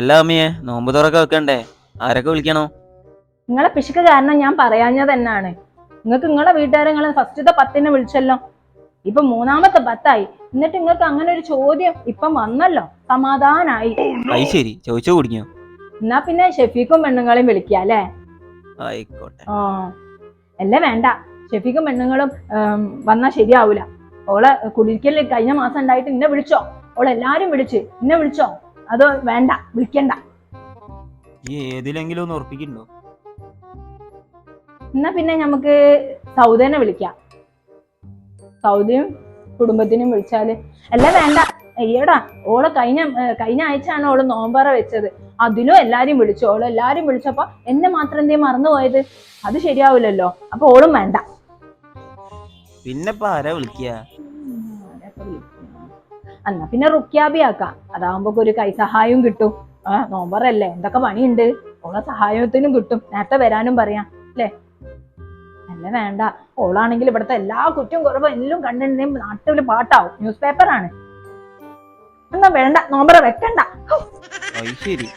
എല്ലാ അമ്മയെ നോമ്പ് തുറക്കെ വെക്കണ്ടേ? ആരൊക്കെ വിളിക്കണോ? നിങ്ങളെ പിശുക്ക് കാരണം ഞാൻ പറയാഞ്ഞത് തന്നെയാണ് നിങ്ങൾക്ക് നിങ്ങളെ വീട്ടുകാരെ നിങ്ങൾ ഫസ്റ്റത്തെ പത്തിന് വിളിച്ചല്ലോ. ഇപ്പൊ മൂന്നാമത്തെ പത്തായി. എന്നിട്ട് നിങ്ങൾക്ക് അങ്ങനെ ഒരു ചോദ്യം ഇപ്പം വന്നല്ലോ. സമാധാനായി. അത് ശരി. ചോദിച്ചു കുടിക്കോ എന്നാ പിന്നെ ഷെഫീഖും പെണ്ണുങ്ങളെയും വിളിക്കുക അല്ലേ? ആയിക്കോട്ടെ. ആ അല്ല വേണ്ട. ഷെഫീഖും പെണ്ണുങ്ങളും ഉം, വന്നാ ശരിയാവൂല. ഓളെ കുടിരിക്കൽ കഴിഞ്ഞ മാസം ഉണ്ടായിട്ട് ഇന്നെ വിളിച്ചോ. ഓളെല്ലാരും വിളിച്ച് ഇന്നെ വിളിച്ചോ. അതോ വേണ്ട വിളിക്കണ്ട. ഈ ഏതിലെങ്കിലും ഒന്ന് ഉറപ്പിക്കണ്ടോ എന്നാ പിന്നെ നമുക്ക് സൗദനെ വിളിക്കാം. സൗദിയും കുടുംബത്തിനും വിളിച്ചാൽ. അല്ല വേണ്ട. അയ്യടാ ഓൾ കഴിഞ്ഞ കഴിഞ്ഞ ആഴ്ചയാണ് ഓൾ നോമ്പറ വെച്ചത്. അതിലും എല്ലാരും വിളിച്ചു. ഓൾ എല്ലാരും വിളിച്ചപ്പോ എന്നെ മാത്രം എന്തേ മറന്നുപോയത്? അത് ശരിയാവില്ലല്ലോ. അപ്പൊ ഓളും വേണ്ട. പിന്നെ ആരാ വിളിക്കുക എന്നാ പിന്നെ റുക്യാബി ആക്കാം അതാവുമ്പോ ഒരു കൈസഹായവും കിട്ടും. ആ നോമ്പറല്ലേ? എന്തൊക്കെ പണിയുണ്ട്? ഓളെ സഹായത്തിനും കിട്ടും. നേരത്തെ വരാനും പറയാം അല്ലേ? അല്ല വേണ്ട. ഓളാണെങ്കിൽ ഇവിടുത്തെ എല്ലാ കുറ്റവും കുറവും എല്ലാം കണ്ടിട്ടുണ്ടെങ്കിൽ നാട്ടിൽ പാട്ടാവും. ന്യൂസ് ആണ്. എന്നാ വേണ്ട നോമ്പറ വെക്കണ്ട. ശരി